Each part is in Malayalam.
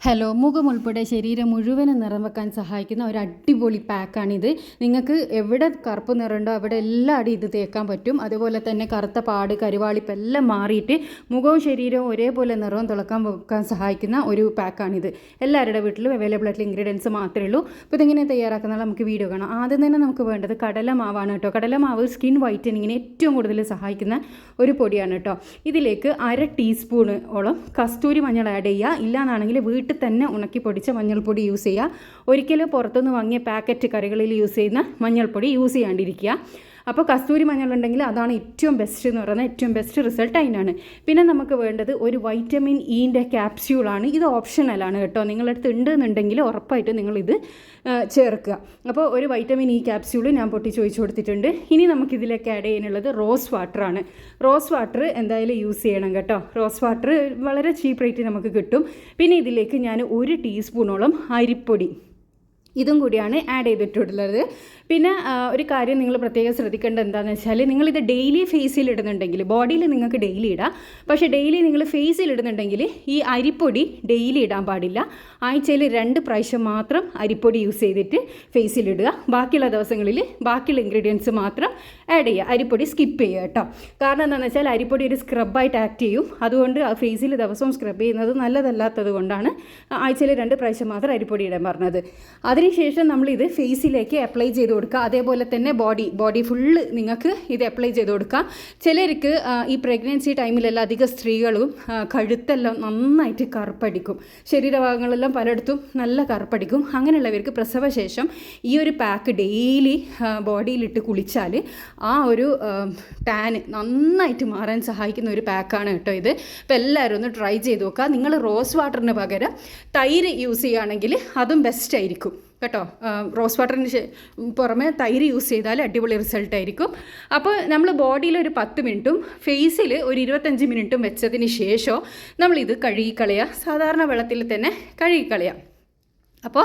ഹലോ മുഖം ഉൾപ്പെടെ ശരീരം മുഴുവനും നിറം വെക്കാൻ സഹായിക്കുന്ന ഒരു അടിപൊളി പാക്കാണിത്. നിങ്ങൾക്ക് എവിടെ കറുപ്പ് നിറമുണ്ടോ അവിടെ എല്ലായിടും ഇത് തേക്കാൻ പറ്റും. അതുപോലെ തന്നെ കറുത്ത പാട് കരുവാളിപ്പ് എല്ലാം മാറിയിട്ട് മുഖവും ശരീരവും ഒരേപോലെ നിറവും തിളക്കാൻ വെക്കാൻ സഹായിക്കുന്ന ഒരു പാക്കാണിത്. എല്ലാവരുടെ വീട്ടിലും അവൈലബിൾ ആയിട്ടുള്ള ഇൻഗ്രീഡിയൻസ് മാത്രമേ ഉള്ളൂ. അപ്പോൾ ഇതെങ്ങനെ തയ്യാറാക്കുന്നത് നമുക്ക് വീഡിയോ കാണാം. ആദ്യം തന്നെ നമുക്ക് വേണ്ടത് കടലമാവാണ് കേട്ടോ. കടലമാവ് സ്കിൻ വൈറ്റനിങ്ങിന് ഏറ്റവും കൂടുതൽ സഹായിക്കുന്ന ഒരു പൊടിയാണ് കേട്ടോ. ഇതിലേക്ക് അര ടീസ്പൂണ് ഓളം കസ്തൂരി മഞ്ഞൾ ആഡ് ചെയ്യുക. ഇല്ലാന്നാണെങ്കിൽ വീട്ടിൽ തന്നെ ഉണക്കി പൊടിച്ച മഞ്ഞൾപ്പൊടി യൂസ് ചെയ്യുക. ഒരിക്കലും പുറത്തുനിന്ന് വാങ്ങിയ പാക്കറ്റ് കറികളിൽ യൂസ് ചെയ്യുന്ന മഞ്ഞൾപ്പൊടി യൂസ് ചെയ്യാണ്ടിരിക്കുക. അപ്പോൾ കസ്തൂരി മഞ്ഞൾ ഉണ്ടെങ്കിൽ അതാണ് ഏറ്റവും ബെസ്റ്റ് എന്ന് പറയുന്നത്. ഏറ്റവും ബെസ്റ്റ് റിസൾട്ട് അതിനാണ് പിന്നെ നമുക്ക് വേണ്ടത് ഒരു വൈറ്റമിൻ ഇന്റെ ക്യാപ്സ്യൂളാണ് ഇത് ഓപ്ഷണലാണ് കേട്ടോ. നിങ്ങളടുത്ത് ഉണ്ട് എന്നുണ്ടെങ്കിൽ ഉറപ്പായിട്ടും നിങ്ങളിത് ചേർക്കുക. അപ്പോൾ ഒരു വൈറ്റമിൻ ഇ ക്യാപ്സ്യൂൾ ഞാൻ പൊട്ടി ചോദിച്ചു കൊടുത്തിട്ടുണ്ട്. ഇനി നമുക്കിതിലേക്ക് ആഡ് ചെയ്യാനുള്ളത് റോസ് വാട്ടറാണ് റോസ് വാട്ടർ എന്തായാലും യൂസ് ചെയ്യണം കേട്ടോ. റോസ് വാട്ടർ വളരെ ചീപ്പ് റേറ്റ് നമുക്ക് കിട്ടും. പിന്നെ ഇതിലേക്ക് ഞാൻ ഒരു ടീസ്പൂണോളം അരിപ്പൊടി ഇതും കൂടിയാണ് ആഡ് ചെയ്തിട്ടുള്ളത്. പിന്നെ ഒരു കാര്യം നിങ്ങൾ പ്രത്യേകം ശ്രദ്ധിക്കേണ്ടത് എന്താണെന്ന് വെച്ചാൽ നിങ്ങളിത് ഡെയിലി ഫേസിൽ ഇടുന്നുണ്ടെങ്കിൽ ബോഡിയിൽ നിങ്ങൾക്ക് ഡെയിലി ഇടാം. പക്ഷേ ഡെയിലി നിങ്ങൾ ഫേസിൽ ഇടുന്നുണ്ടെങ്കിൽ ഈ അരിപ്പൊടി ഡെയിലി ഇടാൻ പാടില്ല. ആഴ്ചയിൽ രണ്ട് പ്രാവശ്യം മാത്രം അരിപ്പൊടി യൂസ് ചെയ്തിട്ട് ഫേസിൽ ഇടുക. ബാക്കിയുള്ള ദിവസങ്ങളിൽ ബാക്കിയുള്ള ഇൻഗ്രീഡിയൻസ് മാത്രം ആഡ് ചെയ്യുക. അരിപ്പൊടി സ്കിപ്പ് ചെയ്യുക കേട്ടോ. കാരണം എന്താണെന്ന് വെച്ചാൽ അരിപ്പൊടി ഒരു സ്ക്രബായിട്ട് ആക്ട് ചെയ്യും. അതുകൊണ്ട് ഫേസിൽ ദിവസവും സ്ക്രബ് ചെയ്യുന്നത് നല്ലതല്ലാത്തത് കൊണ്ടാണ് ആഴ്ചയിൽ രണ്ട് പ്രാവശ്യം മാത്രം അരിപ്പൊടി ഇടാൻ പറഞ്ഞത്. അതിനുശേഷം ഇത് ഫേസിലേക്ക് അപ്ലൈ ചെയ്ത് കൊടുക്കുക. അതേപോലെ തന്നെ ബോഡി ബോഡി ഫുള്ള് നിങ്ങൾക്ക് ഇത് അപ്ലൈ ചെയ്ത് കൊടുക്കുക. ചിലർക്ക് ഈ പ്രഗ്നൻസി ടൈമിലെല്ലാം അധികം സ്ത്രീകളും കഴുത്തെല്ലാം നന്നായിട്ട് കറുപ്പടിക്കും. ശരീരഭാഗങ്ങളെല്ലാം പലയിടത്തും നല്ല കറുപ്പടിക്കും. അങ്ങനെയുള്ളവർക്ക് പ്രസവശേഷം ഈ ഒരു പാക്ക് ഡെയിലി ബോഡിയിലിട്ട് കുളിച്ചാൽ ആ ഒരു ടാൻ നന്നായിട്ട് മാറാൻ സഹായിക്കുന്ന ഒരു പാക്കാണ് കേട്ടോ ഇത്. അപ്പോൾ എല്ലാവരും ഒന്ന് ട്രൈ ചെയ്ത് നോക്കുക. നിങ്ങൾ റോസ് വാട്ടറിന് പകരം തൈര് യൂസ് ചെയ്യുകയാണെങ്കിൽ അതും ബെസ്റ്റ് ആയിരിക്കും. കേട്ടോ? റോസ് വാട്ടറിന് പുറമെ തൈര് യൂസ് ചെയ്താൽ അടിപൊളി റിസൾട്ട് ആയിരിക്കും. അപ്പോൾ നമ്മൾ ബോഡിയിൽ ഒരു പത്ത് മിനിറ്റും ഫേസിൽ ഒരു ഇരുപത്തഞ്ച് മിനിറ്റും വെച്ചതിന് ശേഷം നമ്മളിത് കഴുകിക്കളയുക. സാധാരണ വെള്ളത്തിൽ തന്നെ കഴുകിക്കളയാം അപ്പോൾ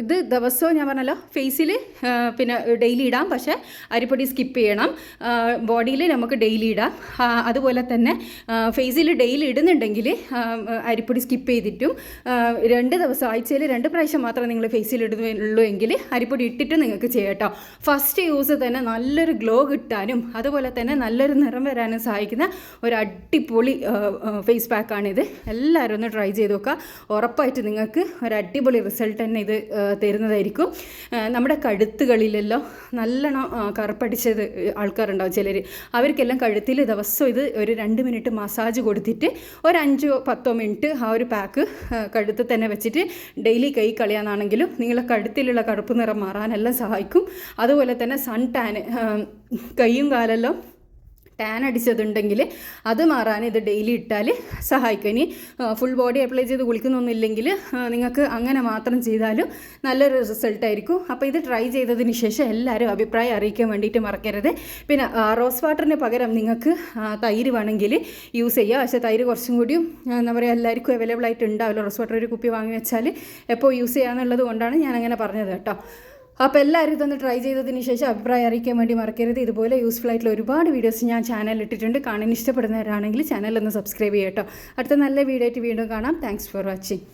ഇത് ദിവസവും ഞാൻ പറഞ്ഞല്ലോ ഫേസിൽ പിന്നെ ഡെയിലി ഇടാം പക്ഷേ അരിപ്പൊടി സ്കിപ്പ് ചെയ്യണം. ബോഡിയിൽ നമുക്ക് ഡെയിലി ഇടാം. അതുപോലെ തന്നെ ഫേസിൽ ഡെയിലി ഇടുന്നുണ്ടെങ്കിൽ അരിപ്പൊടി സ്കിപ്പ് ചെയ്തിട്ടും രണ്ട് ദിവസം ആഴ്ചയിൽ രണ്ട് പ്രാവശ്യം മാത്രം നിങ്ങൾ ഫേസിൽ ഇടുന്നുള്ളൂ എങ്കിൽ അരിപ്പൊടി ഇട്ടിട്ട് നിങ്ങൾക്ക് ചെയ്യട്ടോ ഫസ്റ്റ് യൂസ് തന്നെ നല്ലൊരു ഗ്ലോ കിട്ടാനും അതുപോലെ തന്നെ നല്ലൊരു നിറം വരാനും സഹായിക്കുന്ന ഒരു അടിപൊളി ഫേസ് പാക്കാണിത് എല്ലാവരും ഒന്ന് ട്രൈ ചെയ്ത് നോക്കുക. ഉറപ്പായിട്ട് നിങ്ങൾക്ക് ഒരു അടിപൊളി റിസൾട്ട് തന്നെ ഇത് തരുന്നതായിരിക്കും. നമ്മുടെ കഴുത്തുകളിലെല്ലാം നല്ലോണം കറുപ്പടിച്ചത് ആൾക്കാരുണ്ടാവും ചിലർ അവർക്കെല്ലാം കഴുത്തിൽ ദിവസം ഇത് ഒരു രണ്ട് മിനിറ്റ് മസാജ് കൊടുത്തിട്ട് ഒരു അഞ്ചോ പത്തോ മിനിറ്റ് ആ ഒരു പാക്ക് കഴുത്തിൽ തന്നെ വെച്ചിട്ട് ഡെയിലി കൈ കളയാന്നാണെങ്കിലും നിങ്ങളെ കഴുത്തിലുള്ള കറുപ്പ് നിറം മാറാനെല്ലാം സഹായിക്കും. അതുപോലെ തന്നെ സൺ ടാന് കൈയും കാലെല്ലാം ടാൻ അടിച്ചതുണ്ടെങ്കിൽ അത് മാറാൻ ഇത് ഡെയിലി ഇട്ടാൽ സഹായിക്കും. ഇനി ഫുൾ ബോഡി അപ്ലൈ ചെയ്ത് കുളിക്കുന്നൊന്നുമില്ലെങ്കിൽ നിങ്ങൾക്ക് അങ്ങനെ മാത്രം ചെയ്താലും നല്ലൊരു റിസൾട്ട് ആയിരിക്കും. അപ്പോൾ ഇത് ട്രൈ ചെയ്തതിന് ശേഷം എല്ലാവരും അഭിപ്രായം അറിയിക്കാൻ വേണ്ടിയിട്ട് മറക്കരുത്. പിന്നെ റോസ് വാട്ടറിന് പകരം നിങ്ങൾക്ക് തൈര് വേണമെങ്കിൽ യൂസ് ചെയ്യുക പക്ഷേ തൈര് കുറച്ചും കൂടിയും എന്താ പറയുക എല്ലാവർക്കും അവൈലബിൾ ആയിട്ട് ഉണ്ടാവില്ല. റോസ് വാട്ടർ ഒരു കുപ്പി വാങ്ങി വെച്ചാൽ എപ്പോൾ യൂസ് ചെയ്യാന്നുള്ളത് കൊണ്ടാണ് ഞാൻ അങ്ങനെ പറഞ്ഞത് കേട്ടോ. അപ്പോൾ എല്ലാവരും ഇതൊന്ന് ട്രൈ ചെയ്തതിന് ശേഷം അഭിപ്രായം അറിയിക്കാൻ വേണ്ടി മറക്കരുത്. ഇതുപോലെ യൂസ്ഫുൾ ആയിട്ടുള്ള ഒരുപാട് വീഡിയോസ് ഞാൻ ചാനൽ ഇട്ടിട്ടുണ്ട്. കാണാൻ ഇഷ്ടപ്പെടുന്നവരാണെങ്കിൽ ചാനൽ ഒന്ന് സബ്സ്ക്രൈബ് ചെയ്യട്ടോ അടുത്ത നല്ല വീഡിയോ ആയിട്ട് വീണ്ടും കാണാം. Thanks for watching